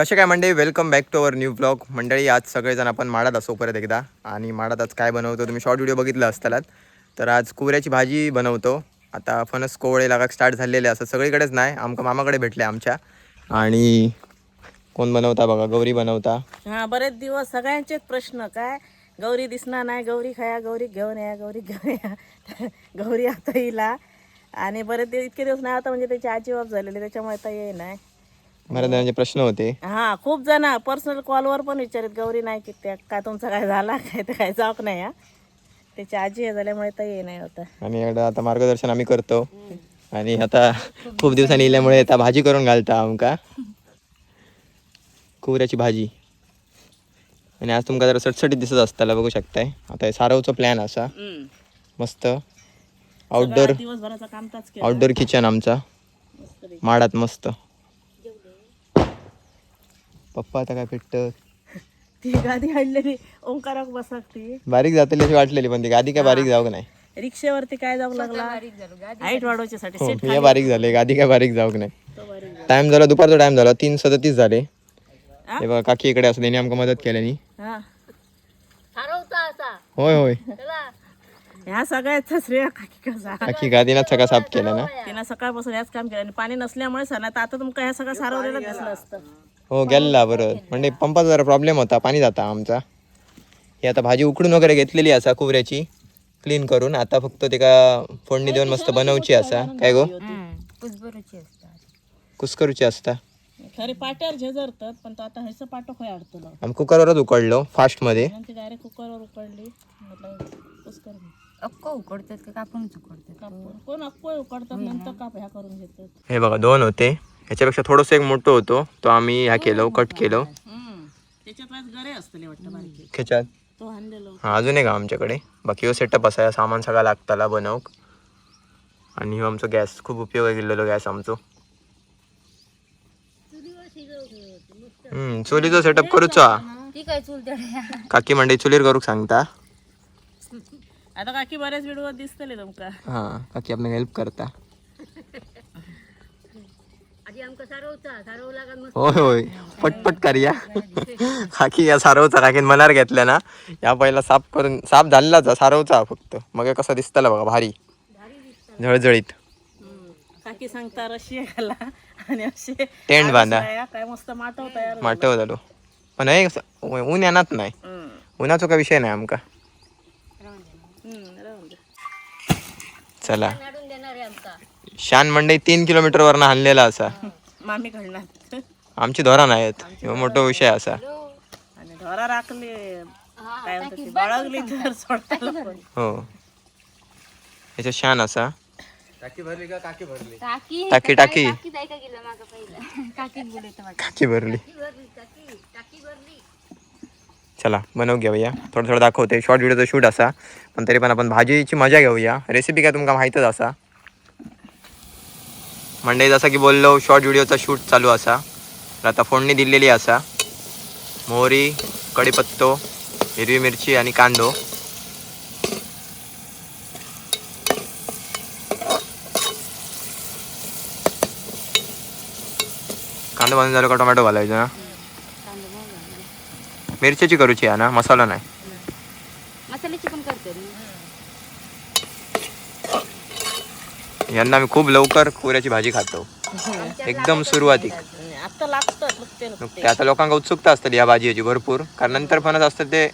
कसे काय मंडळी? Welcome back to our new blog मंडळी आज सगळेजण आपण माडात असो परत एकदा. आणि माडात आज काय बनवतो? तुम्ही शॉर्ट व्हिडिओ बघितला असतालात तर आज कुऱ्याची भाजी बनवतो. आता फणस कोवळे लागाक स्टार्ट झालेले असं सगळीकडेच नाही. आमका मामाकडे भेटले आमच्या. आणि कोण बनवता बघा? गौरी बनवता. हा बरेच दिवस सगळ्यांचेच प्रश्न. काय? गौरी दिसणार नाही. गौरी खाया गौरी घेऊन या गौरी घेऊन या. गौरी आता येईला आणि बरेच इतके दिवस नाही आता म्हणजे त्याची आजी बाप झालेली त्याच्यामुळे आता ये नाही. जणांचे प्रश्न होते. हा खूप जण पर्सनल कॉलवर पण विचारित गौरी नाही की त्या काय तुमचा काय झाला काय ते काय जाऊक नाही हा? त्याची आजी हे झाल्यामुळे तर ये नाही होता. आणि एकदा आता मार्गदर्शन आम्ही करतो. आणि आता खूप दिवसांनी इल्यामुळे आता भाजी करून घालता आमका कुऱ्याची भाजी. आणि आज तुमका जरा सटसटीत दिसत असताला बघू शकताय. आता हे सारवचं प्लॅन असा. मस्त. दिवसभराचा केलं. आउटडोर किचन आमचा. माडात मस्त. पप्पा आता काय भेटत ती गादी आणलेली ओंकाराक बसाकती. बारीक जातली अशी वाटलेली पण ती गादी काय बारीक जाऊ नाही? रिक्षेवरती काय जाऊ लागला? हाईट वाढवायच्यासाठी हो सीट मी बारीक झाले गादी काय बारीक जाऊ नाही? तो टाइम झाला. दुपारचा टाइम झाला तीन सदतीस झाले? हे? बघा काकी इकडे असं त्यांनी आमका मदत केल्यानी. हा. होय होय. ह्या सगळ्याचा श्रेय काकी कसा? काकी गादीनाच सगळा साफ केला ना? तिनं सकाळपासून याच काम केलं आणि पाणी नसल्यामुळे सण आता आता तुमका ह्या सगळं सारवलेलं दिसलं असतं. हो गेला बरोबर म्हणजे पंपाचा जरा प्रॉब्लेम होता पाणी जाता आमचा. ही आता भाजी उकडून वगैरे घेतलेली असा कुवऱ्याची क्लीन करून. आता फक्त ते का फोडणी देऊन मस्त बनवची असा. काय गो? कुस्करूची असता. खरे पाट्यावर झेजरतात पण तो आता ह्याचं पाटो खोय अडतलो आम्ही कुकरवरच उकडलो ती डायरेक्ट कुकरवर उकडली म्हटलं कुस्कर. अक्को उकडतात का कापूनच उकडतात? कापून. कोण अक्कोय उकडतात नंतर काप ह्या करून घेतात. हे बघा दोन होते. ह्याच्यापेक्षा थोडंसं एक मोठं होतो. तो आम्ही ह्या केलो कट केलो. त्याच्यात आज गरे असतले वाटतं बारके ह्याच्यात तो हाणलेलो हा अजून एक आमच्याकडे. बाकी हो सेटअप असा सामान सगळा लागताला बनवक. आणि हो आमचो गॅस खूप उपयोग गेलेलो गॅस आमचो. हम्म चुलीचो सेटअप करूचो हा. ती काय चूल तड्या. काकी म्हणते चुलीर करूक सांगता. आता काकी बरेच व्हिडिओ दिसतले तुमका. हा काकी आपल्याला हेल्प करता आधी आमका सारवचा सारव लागत मस्त होय होय. पटपट करूया. काकी या सारवचा काकीन मनार घेतल्या ना या पहिला साफ करून साफ झालेलाच सारवचा फक्त. मग कसा दिसताला बघा भारी. झळझळीत. काकी सांगता रशी घाला आणि असे टेंट बांधा. काय मस्त माटव तयार. माटव झालो. पण हे ऊन येणार नाही. उन्हाचा काय विषय नाही आमका. चला. शान मंडई तीन किलोमीटर वरनं हाणलेला असा. मामी घडणार आमची धोरा नाहीत ह्यो मोठा विषय असा. आणि ढोरा राखले. काय म्हणतात ते, बाळगली तर पण. हो. ह्याच्या शान असा. काकी टाकी टाकी. काकी जाय का गेलं मागं पहिलं? काकी बोलत वाटत टाकी भरली. टाकी चला बनवू घेऊया. थोडं थोडं दाखवते. शॉर्ट व्हिडिओचं शूट असा. पण तरी पण आपण भाजीची मजा घेऊया. रेसिपी काय तुमका माहीतच असा. मंडई जसं की बोललो शॉर्ट व्हिडिओचा शूट चालू असा. तर आता फोडणी दिलेली असा. मोहरी कढीपत्तो हिरवी मिरची आणि कांदो. कांदा भाजून झालं का टोमॅटो घालायचं? ना मिरच्याची करूची आहे ना? मसाला नाही मसाल्याची पण करते रे यांना मी खूप लवकर कुऱ्याची भाजी खातो. एकदम सुरुवातीक. आता लागतं आता लोकांना उत्सुकता असतात या भाजीची भरपूर. कारण नंतर फणस असतं ते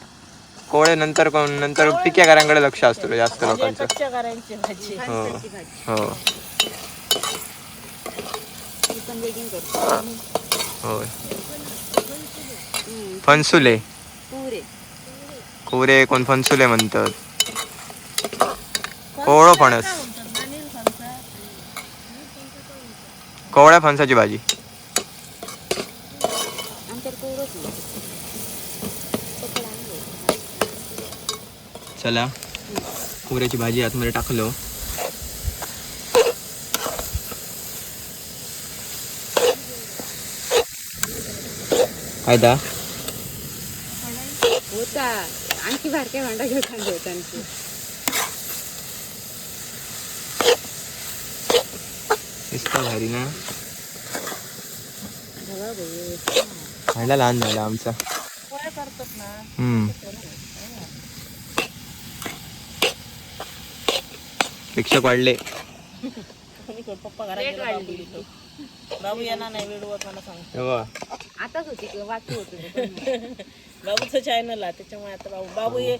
कोळे नंतर कोण नंतर पिक्याकारांकडे लक्ष असतं जास्त लोकांचं. हो. हो. होय. फणसुले. कोरे कोण फणसुले म्हणतात. कोवळो फणस. कोवळ्या फणसाची भाजी. चला. कोऱ्याची भाजी आतमध्ये टाकलो. काय होता. आणखी बारक्या भांडा घेऊन खाल्ले होता आणखी दिसतं भारी ना? खायला लहान झाला आमचा. शिक्षक वाढले. बाबू येणार नाही तेव्हा आताच होती वाचू होतं. बाबूचं चॅनल आहे त्याच्यामुळे आता बाबू बाबू ये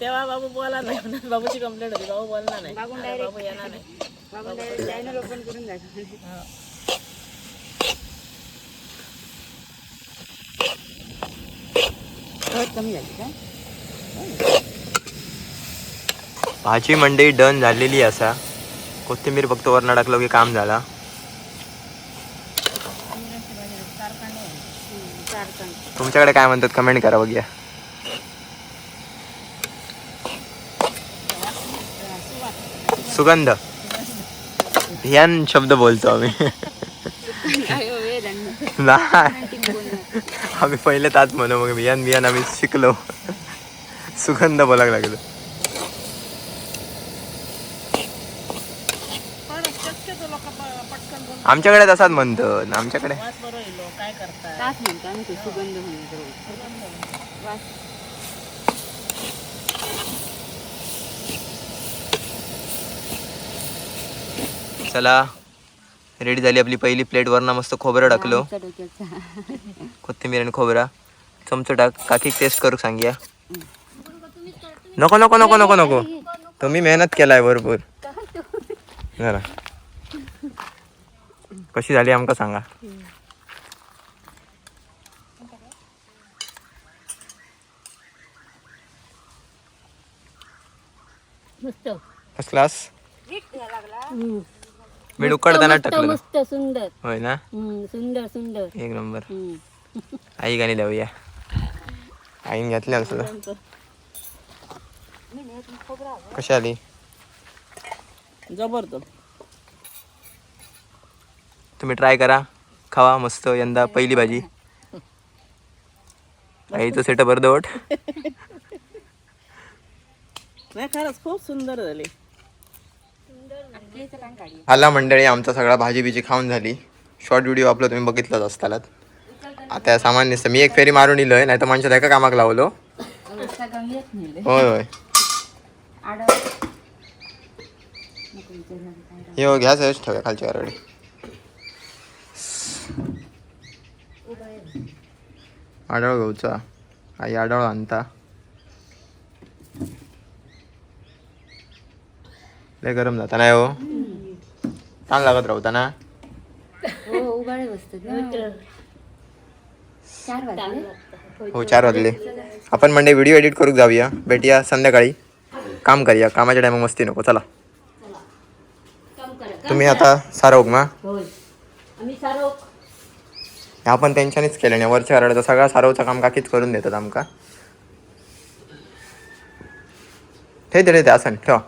तेव्हा बाबू बोला नाही म्हणून बाबूची कंप्लेंट होती बाबू बोलणार नाही. बाबू येणार नाही. बाबा चॅनल ओपन करून जायचं भाजी मंडई डन झालेली असा. कोथिंबीर फक्त वरण टाकलं की काम झाला चार कण तुमच्याकडे काय म्हणतात कमेंट करा बघूया. सुगंध. ध्यान शब्द बोलतो आम्ही. नाही. आम्ही पहिले ताच म्हणू मग बियान बियान आम्ही शिकलो. सुगंध बोलायला लागलो पण शक्यतो लोक पटकन बोल आमच्याकडे तसाच म्हणतो. आमच्याकडे वाच बरोबर येलो काय करताय? तास म्हणतो आम्ही ते सुगंध म्हणतो वास. चला. रेडी झाली आपली पहिली प्लेट. वरना मस्त खोबरं टाकलो. आमच्या डोक्याचा. कोथिंबीर आणि खोबरा. चमचो टाक. काकी टेस्ट करू सांगूया. नको नको नको नको नको तुम्ही मेहनत केलाय भरपूर. जरा. कशी झाली आमका सांगा? फर्स्ट क्लास मी उकडताना टाकलं. मस्त सुंदर. होय ना? सुंदर सुंदर. एक नंबर. आई गाणी लावूया. आईन घातली असं. कशी आली? जबरदस्त. तुम्ही ट्राय करा. खावा मस्त यंदा पहिली भाजी. आईचं सेटअप अर्धवट नाही खरंच खूप सुंदर झाली. आला मंडळी आमचा सगळा भाजी बिजी खाऊन झाली. शॉर्ट व्हिडिओ आपला तुम्ही बघितलाच असतालात आता या सामान दिसतं मी एक फेरी मारून इलोय नाही तर माणसात एका कामाक लावलो. होय होय. हे घ्या सहज ठेवा खालच्या वरडे आडळ घेऊचा आई आडळ आणता. लय गरम जाता नाही हो. छान लागत राहता ना हो बसतात ना. चार वाजले. हो चार वाजले. आपण म्हणजे व्हिडिओ एडिट करूक जाऊया. भेटूया संध्याकाळी. काम करूया. कामाच्या टायमा मस्ती नको. चला. तुम्ही आता सारोग मा. ह्या पण त्यांच्यानीच हे केलं वरच्या घराचा सगळा सारवचं काम काकीच करून देतात आमका. ठेवते ठेवते ठेव असं ठेवा.